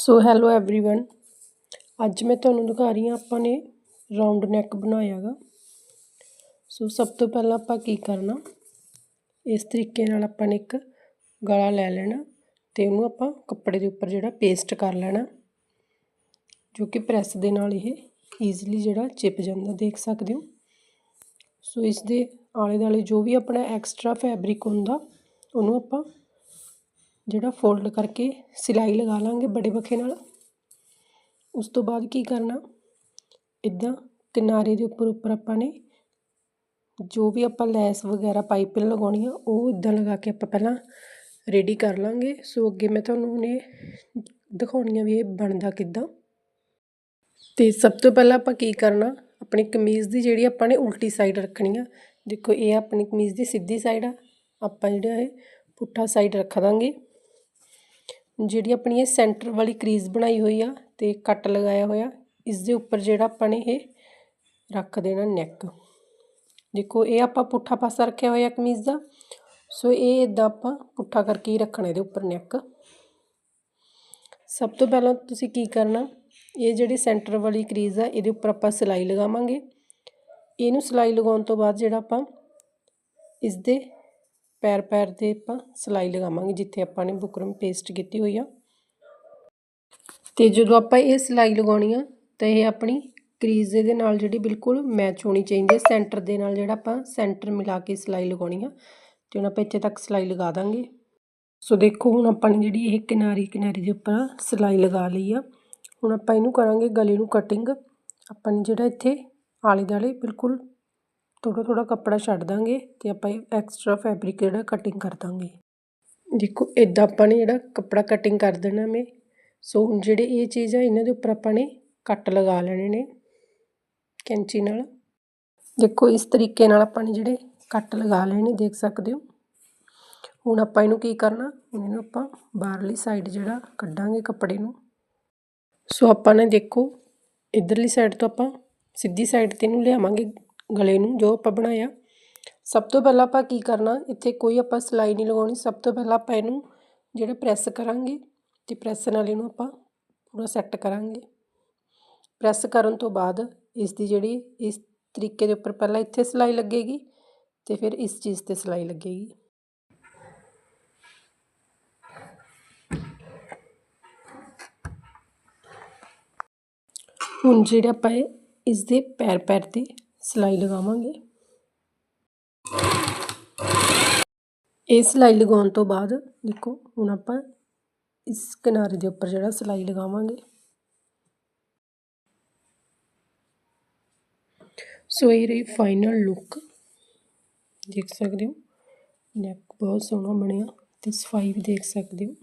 So hello everyone ਅੱਜ ਮੈਂ ਤੁਹਾਨੂੰ ਦਿਖਾ ਰਹੀ ਹਾਂ ਆਪਾਂ ਨੇ ਰਾਉਂਡ ਨੈਕ ਬਣਾਇਆਗਾ ਸੋ ਸਭ ਤੋਂ ਪਹਿਲਾਂ ਆਪਾਂ ਕੀ ਕਰਨਾ ਇਸ ਤਰੀਕੇ ਨਾਲ ਆਪਾਂ ਨੇ ਇੱਕ ਗਲਾ ਲੈ ਲੈਣਾ ਤੇ ਉਹਨੂੰ ਆਪਾਂ ਕੱਪੜੇ ਦੇ ਉੱਪਰ ਜਿਹੜਾ ਪੇਸਟ ਕਰ ਲੈਣਾ ਜੋ ਕਿ ਪ੍ਰੈਸ ਦੇ ਨਾਲ ਇਹ ਈਜ਼ੀਲੀ ਜਿਹੜਾ ਚਿਪ ਜਾਂਦਾ ਦੇਖ ਸਕਦੇ ਹੋ ਸੋ ਇਸ ਦੇ ਆਲੇ ਦਾਲੇ ਜੋ ਵੀ ਆਪਣਾ ਐਕਸਟਰਾ ਫੈਬਰਿਕ ਹੁੰਦਾ ਉਹਨੂੰ ਆਪਾਂ ਜਿਹੜਾ ਫੋਲਡ ਕਰਕੇ ਸਿਲਾਈ ਲਗਾ ਲਾਂਗੇ ਬੜੇ ਬਖੇ ਨਾਲ। ਉਸ ਤੋਂ ਬਾਅਦ ਕੀ ਕਰਨਾ? ਇਦਾਂ ਕਿਨਾਰੇ ਦੇ ਉੱਪਰ ਉੱਪਰ ਆਪਾਂ ਨੇ ਜੋ ਵੀ ਆਪਾਂ ਲੈਸ ਵਗੈਰਾ ਪਾਈਪਿੰਗ ਲਗਾਉਣੀ ਆ, ਉਹ ਇਦਾਂ ਲਗਾ ਕੇ ਆਪਾਂ ਪਹਿਲਾਂ ਰੈਡੀ ਕਰ ਲਾਂਗੇ। ਸੋ ਅੱਗੇ ਮੈਂ ਤੁਹਾਨੂੰ ਨੇ ਦਿਖਾਉਣੀ ਆ ਵੀ ਇਹ ਬਣਦਾ ਕਿੱਦਾਂ। ਤੇ ਸਭ ਤੋਂ ਪਹਿਲਾਂ ਆਪਾਂ ਕੀ ਕਰਨਾ? ਆਪਣੀ ਕਮੀਜ਼ ਦੀ ਜਿਹੜੀ ਆਪਾਂ ਨੇ ਉਲਟੀ ਸਾਈਡ ਰੱਖਣੀ ਆ। ਦੇਖੋ, ਇਹ ਆਪਣੀ ਕਮੀਜ਼ ਦੀ ਸਿੱਧੀ ਸਾਈਡ ਆ। ਆਪਾਂ ਜਿਹੜਾ ਇਹ ਪੁੱਠਾ ਸਾਈਡ ਰੱਖ ਦਾਂਗੇ। ਜਿਹੜੀ ਆਪਣੀ ਇਹ ਸੈਂਟਰ ਵਾਲੀ ਕਰੀਜ਼ ਬਣਾਈ ਹੋਈ ਆ ਤੇ ਕੱਟ ਲਗਾਇਆ ਹੋਇਆ ਇਸ ਦੇ ਉੱਪਰ ਜਿਹੜਾ ਆਪਾਂ ਨੇ ਇਹ ਰੱਖ ਦੇਣਾ ਨੈਕ ਦੇਖੋ, ਇਹ ਆਪਾਂ ਪੁੱਠਾ ਪਾਸਾ ਰੱਖਿਆ ਹੋਇਆ ਕਮੀਜ਼ ਦਾ, ਸੋ ਇਹ ਇਦਾਂ ਆਪਾਂ ਪੁੱਠਾ ਕਰਕੇ ਹੀ ਰੱਖਣਾ ਇਹਦੇ ਉੱਪਰ ਨੈਕ ਸਭ ਤੋਂ ਪਹਿਲਾਂ ਤੁਸੀਂ ਕੀ ਕਰਨਾ, ਇਹ ਜਿਹੜੀ ਸੈਂਟਰ ਵਾਲੀ ਕਰੀਜ਼ ਆ, ਇਹਦੇ ਉੱਪਰ ਆਪਾਂ ਸਿਲਾਈ ਲਗਾਵਾਂਗੇ। ਇਹਨੂੰ ਸਿਲਾਈ ਲਗਾਉਣ ਤੋਂ ਬਾਅਦ ਜਿਹੜਾ ਆਪਾਂ ਇਸ ਦੇ ਪੈਰ ਪੈਰ ਤੇ ਆਪਾਂ ਸਿਲਾਈ ਲਗਾਵਾਂਗੇ, ਜਿੱਥੇ ਆਪਾਂ ਨੇ ਬੁਕਰਮ ਪੇਸਟ ਕੀਤੀ ਹੋਈ ਆ। ਤੇ ਜਦੋਂ ਆਪਾਂ ਇਹ ਸਿਲਾਈ ਲਗਾਉਣੀ ਆ, ਤਾਂ ਇਹ ਆਪਣੀ ਕਰੀਜ਼ ਦੇ ਨਾਲ ਜਿਹੜੀ ਬਿਲਕੁਲ ਮੈਚ ਹੋਣੀ ਚਾਹੀਦੀ ਹੈ ਸੈਂਟਰ ਦੇ ਨਾਲ ਜਿਹੜਾ ਆਪਾਂ ਸੈਂਟਰ ਮਿਲਾ ਕੇ ਸਿਲਾਈ ਲਗਾਉਣੀ ਆ, ਤੇ ਹੁਣ ਆਪਾਂ ਇੱਥੇ ਤੱਕ ਸਿਲਾਈ ਲਗਾ ਦਾਂਗੇ। ਸੋ ਦੇਖੋ, ਹੁਣ ਆਪਾਂ ਨੇ ਜਿਹੜੀ ਇਹ ਕਿਨਾਰੀ ਕਿਨਾਰੀ ਦੇ ਉੱਪਰ ਸਿਲਾਈ ਲਗਾ ਲਈ ਆ। ਹੁਣ ਆਪਾਂ ਇਹਨੂੰ ਕਰਾਂਗੇ ਗਲੇ ਨੂੰ ਕਟਿੰਗ ਆਪਾਂ ਨੇ ਜਿਹੜਾ ਇੱਥੇ ਆਲੇ ਦਾਲੇ ਬਿਲਕੁਲ ਥੋੜ੍ਹਾ ਥੋੜ੍ਹਾ ਕੱਪੜਾ ਛੱਡ ਦਾਂਗੇ ਅਤੇ ਆਪਾਂ ਐਕਸਟਰਾ ਫੈਬਰਿਕ ਜਿਹੜਾ ਕਟਿੰਗ ਕਰ ਦਾਂਗੇ। ਦੇਖੋ ਇੱਦਾਂ ਆਪਾਂ ਨੇ ਜਿਹੜਾ ਕੱਪੜਾ ਕਟਿੰਗ ਕਰ ਦੇਣਾ ਮੈਂ, ਸੋ ਹੁਣ ਜਿਹੜੇ ਇਹ ਚੀਜ਼ ਆ, ਇਹਨਾਂ ਦੇ ਉੱਪਰ ਆਪਾਂ ਨੇ ਕੱਟ ਲਗਾ ਲੈਣੇ ਨੇ ਕੈਂਚੀ ਨਾਲ। ਦੇਖੋ, ਇਸ ਤਰੀਕੇ ਨਾਲ ਆਪਾਂ ਨੇ ਜਿਹੜੇ ਕੱਟ ਲਗਾ ਲੈਣੇ ਦੇਖ ਸਕਦੇ ਹੋ। ਹੁਣ ਆਪਾਂ ਇਹਨੂੰ ਕੀ ਕਰਨਾ ਇਹਨੂੰ ਆਪਾਂ ਬਾਹਰਲੀ ਸਾਈਡ ਜਿਹੜਾ ਕੱਢਾਂਗੇ ਕੱਪੜੇ ਨੂੰ। ਸੋ ਆਪਾਂ ਨੇ ਦੇਖੋ, ਇਧਰਲੀ ਸਾਈਡ ਤੋਂ ਆਪਾਂ ਸਿੱਧੀ ਸਾਈਡ ਤੇ ਇਹਨੂੰ ਲਿਆਵਾਂਗੇ। ਗਲੇ ਨੂੰ ਜੋ ਆਪਾਂ ਬਣਾਇਆ। ਸਭ ਤੋਂ ਪਹਿਲਾਂ ਆਪਾਂ ਕੀ ਕਰਨਾ, ਇੱਥੇ ਕੋਈ ਆਪਾਂ ਸਲਾਈ ਨਹੀਂ ਲਗਾਉਣੀ। ਸਭ ਤੋਂ ਪਹਿਲਾਂ ਆਪਾਂ ਇਹਨੂੰ ਜਿਹੜਾ ਪ੍ਰੈਸ ਕਰਾਂਗੇ, ਤੇ ਪ੍ਰੈਸ ਨਾਲ ਇਹਨੂੰ ਆਪਾਂ ਪੂਰਾ ਸੈੱਟ ਕਰਾਂਗੇ। ਪ੍ਰੈਸ ਕਰਨ ਤੋਂ ਬਾਅਦ ਇਸ ਦੀ ਜਿਹੜੀ, ਇਸ ਤਰੀਕੇ ਦੇ ਉੱਪਰ ਪਹਿਲਾਂ ਇੱਥੇ ਸਲਾਈ ਲੱਗੇਗੀ, ਤੇ ਫਿਰ ਇਸ ਚੀਜ਼ ਤੇ ਸਲਾਈ ਲੱਗੇਗੀ। ਹੁਣ ਜਿਹੜਾ ਆਪਾਂ ਇਸ ਦੇ ਪੈਰ ਪੈਰ ਤੇ ਸਿਲਾਈ ਲਗਾਵਾਂਗੇ। ਇਹ ਸਿਲਾਈ ਲਗਾਉਣ ਤੋਂ ਬਾਅਦ ਦੇਖੋ, ਹੁਣ ਆਪਾਂ ਇਸ ਕਿਨਾਰੇ ਦੇ ਉੱਪਰ ਜਿਹੜਾ ਸਿਲਾਈ ਲਗਾਵਾਂਗੇ। ਸੋ ਇਹ ਰਹੀ ਫਾਈਨਲ ਲੁੱਕ ਦੇਖ ਸਕਦੇ ਹੋ? ਨੈਕ ਬਹੁਤ ਸੋਹਣਾ ਬਣਿਆ। ਤੇ ਸਫ਼ਾਈ ਵੀ ਦੇਖ ਸਕਦੇ ਹੋ?